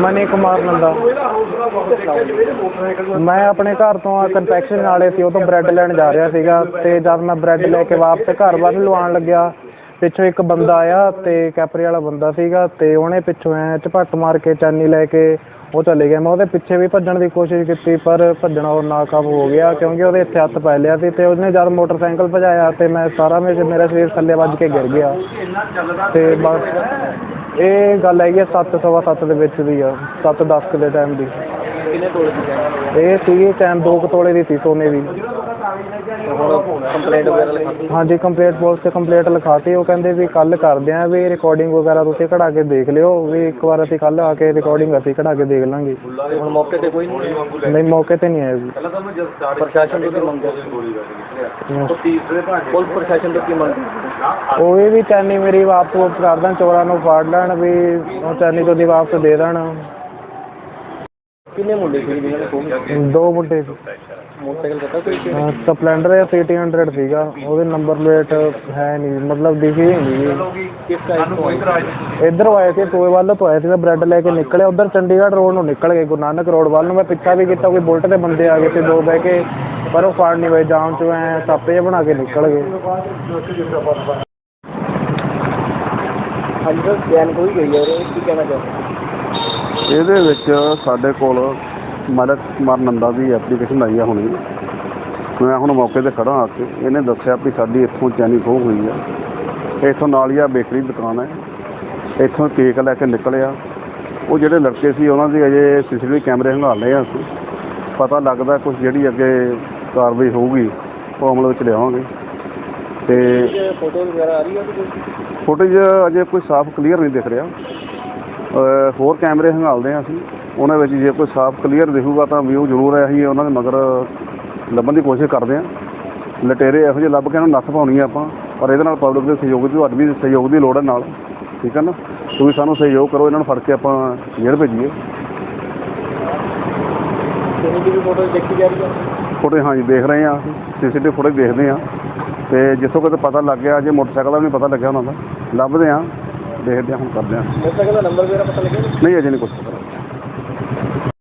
Money Kumar Nanda. ਮੈਂ ਆਪਣੇ ਘਰ ਤੋਂ ਆ ਕਨਫੈਕਸ਼ਨ ਵਾਲੇ ਸੀ, ਉਹ ਤੋਂ ਬ੍ਰੈਡ ਲੈਣ ਜਾ ਰਿਹਾ ਸੀਗਾ ਤੇ ਜਦ ਮੈਂ ਬ੍ਰੈਡ ਲੈ ਕੇ ਵਾਪਸ ਘਰ ਵੱਲ ਨੂੰ ਲੱਗਿਆ, ਪਿੱਛੋਂ ਇੱਕ ਬੰਦਾ ਆਇਆ ਤੇ ਕੈਪਰੀ ਵਾਲਾ ਬੰਦਾ ਸੀਗਾ ਤੇ ਉਹਨੇ ਪਿੱਛੋਂ ਐ ਝਪੱਟ ਮਾਰ ਕੇ ਚਾਨੀ ਲੈ ਕੇ ਉਹ ਚਲੇ ਗਿਆ। ਮੈਂ ਉਹਦੇ ਪਿੱਛੇ ਵੀ ਭੱਜਣ ਦੀ ਕੋਸ਼ਿਸ਼ ਕੀਤੀ, ਪਰ ਭੱਜਣਾ ਉਹ ਨਾਕਾਬ ਹੋ ਗਿਆ ਕਿਉਂਕਿ ਉਹਦੇ ਇੱਥੇ ਹੱਥ ਪੈ ਲਿਆ ਸੀ ਤੇ ਉਹਨੇ ਜਦ ਮੋਟਰਸਾਈਕਲ ਭਜਾਇਆ ਤੇ ਮੈਂ ਸਾਰਾ ਮੇਰੇ ਮੇਰਾ ਸਰੀਰ ਥੱਲੇ ਵੱਜ ਕੇ ਗਿਰ ਗਿਆ ਤੇ ਬਸ ਇਹ ਗੱਲ ਹੈਗੀ ਆ ਸੱਤ ਸਵਾ ਸੱਤ ਦੇ ਵਿੱਚ ਦੀ ਆ 7 10 ਦੇ ਟਾਈਮ ਦੀ। ਕਿੰਨੇ ਤੋਲੇ ਦੀ ਇਹ ਸੀਗੀ ਟਾਈਮ 2 ਤੋਲੇ ਦੀ ਸੀ ਸੋਨੇ ਦੀ। ਕੰਪਲੇਂਟ ਵਗੈਰਾ ਲਿਖਾਤੀ ਹਾਂਜੀ ਕੰਪਲੀਟ ਪੁਲਿਸ ਤੇ ਕੰਪਲੀਟ ਲਿਖਾਤੀ। ਉਹ ਕਹਿੰਦੇ ਵੀ ਕੱਲ ਕਰਦੇ ਆਂ ਵੀ ਰਿਕਾਰਡਿੰਗ ਵਗੈਰਾ ਤੁਸੀਂ ਕਢਾ ਕੇ ਦੇਖ ਲਿਓ। ਵੀ ਇੱਕ ਵਾਰ ਅਸੀਂ ਕੱਲ ਆ ਕੇ ਰਿਕਾਰਡਿੰਗ ਅਸੀਂ ਕਢਾ ਕੇ ਦੇਖ ਲਾਂਗੇ। ਤੇ ਹੁਣ ਮੌਕੇ ਤੇ ਕੋਈ ਨਹੀਂ ਨਹੀਂ ਮੌਕੇ ਤੇ ਨਹੀਂ ਆਏ ਜੀ। ਪ੍ਰਸ਼ਾਸਨ ਤੋਂ ਕੀ ਮੰਗ ਪੁਲਿਸ ਪ੍ਰਸ਼ਾਸਨ ਤੋਂ ਕੀ ਮੰਗ? ਉਹ ਇਹ ਵੀ ਚੈਨੀ ਮੇਰੀ ਵਾਪਸ ਵਾਪਸ ਕਰ ਦੇਣ ਚੋਰਾਂ ਨੂੰ ਫਾੜ ਲੈਣ ਵੀ ਉਹ ਚੈਨੀ ਤੋਂ ਦੀ ਵਾਪਸ ਦੇ ਦੇਣ। ਕਿੰਨੇ ਮੁੰਡੇ ਸੀ ਜਿਹਨਾਂ ਨੇ ਖੋਹ ਦੋ ਮੁੰਡੇ ਸੀ। ਮੋਟਰਸਾਈਕਲ ਦਿੱਤਾ ਕੋਈ ਕਿ- ਅਹ ਸਪਲੈਂਡਰ ਜਾਂ 300 ਸੀਗਾ। ਉਹਦੇ ਨੰਬਰ ਪਲੇਟ ਹੈ ਨਹੀਂ ਮਤਲਬ ਦਿਖੀ ਨਹੀਂ ਕਿਸ ਸਾਈਡ ਤੋਂ ਆਏ? ਇੱਧਰ ਆਏ ਸੀ ਟੋਏ ਵੱਲ ਤੋਂ ਆਏ ਸੀ ਬ੍ਰੈਡ ਲੈ ਕੇ ਨਿਕਲੇ ਉਧਰ ਚੰਡੀਗੜ੍ਹ ਰੋਡ ਨੂੰ ਨਿਕਲ ਗਏ ਗੁਰੂ ਨਾਨਕ ਰੋਡ ਵੱਲ ਨੂੰ। ਮੈਂ ਪਿੱਛਾ ਵੀ ਕੀਤਾ ਕੋਈ ਬੁਲਟ ਦੇ ਬੰਦੇ ਆ ਗਏ ਸੀ ਦੋ ਬਹਿ ਕੇ। ਪਰ ਉਹ ਫਾੜ ਨਹੀਂ ਹੋਏ ਜਾਮ ਚੋਂ ਐ ਬਣਾ ਕੇ ਨਿਕਲ ਗਏ। ਹਾਂਜੀ ਸਰ ਬਿਆਨ ਕੋਈ ਗਈ ਹੈ ਉਹਦੇ ਕੀ ਕਹਿਣਾ ਚਾਹੁੰਦੇ? ਇਹਦੇ ਵਿੱਚ ਸਾਡੇ ਕੋਲ ਮਲਕ ਕੁਮਾਰ ਨੰਦਾ ਦੀ ਐਪਲੀਕੇਸ਼ਨ ਆਈ ਆ ਹੁਣੀ। ਮੈਂ ਹੁਣ ਮੌਕੇ ਤੇ ਖੜਾ ਆ ਕੇ ਇਹਨੇ ਦੱਸਿਆ ਵੀ ਸਾਡੀ ਇੱਥੋਂ ਚੈਨੀ ਖੋਹ ਹੋਈ ਆ। ਇੱਥੋਂ ਨਾਲ ਹੀ ਆ ਬੇਕਰੀ ਦੁਕਾਨ ਹੈ। ਇੱਥੋਂ ਕੇਕ ਲੈ ਕੇ ਨਿਕਲਿਆ। ਉਹ ਜਿਹੜੇ ਲੜਕੇ ਸੀ ਉਹਨਾਂ ਦੀ ਅਜੇ ਸੀਸੀਟੀਵੀ ਕੈਮਰੇ ਹੰਗਾਲੇ ਆ ਅਸੀਂ। ਪਤਾ ਲੱਗਦਾ ਕੁਝ ਜਿਹੜੀ ਅੱਗੇ ਕਾਰਵਾਈ ਹੋਊਗੀ ਉਹ ਅਮਲ ਵਿੱਚ ਲਿਆਵਾਂਗੇ। ਤੇ ਫੋਟੋ ਵਗੈਰਾ ਆ ਰਹੀ ਹੈ ਫੁਟੇਜ ਅਜੇ ਕੋਈ ਸਾਫ਼ ਕਲੀਅਰ ਨਹੀਂ ਦਿਖ ਰਿਹਾ। ਹੋਰ ਕੈਮਰੇ ਹੰਗਾਲਦੇ ਹਾਂ ਅਸੀਂ। ਉਹਨਾਂ ਵਿੱਚ ਜੇ ਕੋਈ ਸਾਫ਼ ਕਲੀਅਰ ਦਿਖੂਗਾ ਤਾਂ ਵਿਊ ਜ਼ਰੂਰ ਹੈ ਅਸੀਂ ਉਹਨਾਂ ਦੇ ਮਗਰ ਲੱਭਣ ਦੀ ਕੋਸ਼ਿਸ਼ ਕਰਦੇ ਹਾਂ। ਲਟੇਰੇ ਇਹੋ ਜਿਹੇ ਲੱਭ ਕੇ ਇਹਨਾਂ ਨੂੰ ਨੱਥ ਪਾਉਣੀ ਆ ਆਪਾਂ ਪਰ ਇਹਦੇ ਨਾਲ ਪਬਲਿਕ ਦੇ ਸਹਿਯੋਗ ਦੀ ਤੁਹਾਡੀ ਵੀ ਸਹਿਯੋਗ ਦੀ ਲੋੜ ਹੈ ਨਾਲ ਠੀਕ ਹੈ ਨਾ? ਤੁਸੀਂ ਸਾਨੂੰ ਸਹਿਯੋਗ ਕਰੋ ਇਹਨਾਂ ਨੂੰ ਫੜ ਕੇ ਆਪਾਂ ਜੇਲ੍ਹ ਭੇਜੀਏ। ਫੋਟੋ ਦੇਖੀ ਜਾ ਰਹੀ ਹੈ? ਫੁਟੇਜ ਹਾਂਜੀ ਦੇਖ ਰਹੇ ਹਾਂ ਸੀਸੀਟੀਵੀ ਫੁਟੇਜ ਦੇਖਦੇ ਹਾਂ। ਤੇ ਜਿੱਥੋਂ ਕਿਤੇ ਪਤਾ ਲੱਗ ਗਿਆ ਜੇ ਮੋਟਰਸਾਈਕਲ ਦਾ ਵੀ ਪਤਾ ਲੱਗਿਆ ਉਹਨਾਂ ਦਾ ਲੱਭਦੇ ਹਾਂ। ਦੇਖਦੇ ਹਾਂ ਹੁਣ ਕਰਦੇ ਹਾਂ। ਮੋਟਰਸਾਈਕਲ ਦਾ ਨੰਬਰ ਵਗੈਰਾ ਪਤਾ ਲੱਗਿਆ ਨਹੀਂ ਅਜੇ ਨਹੀਂ ਕੁਝ ਪਤਾ।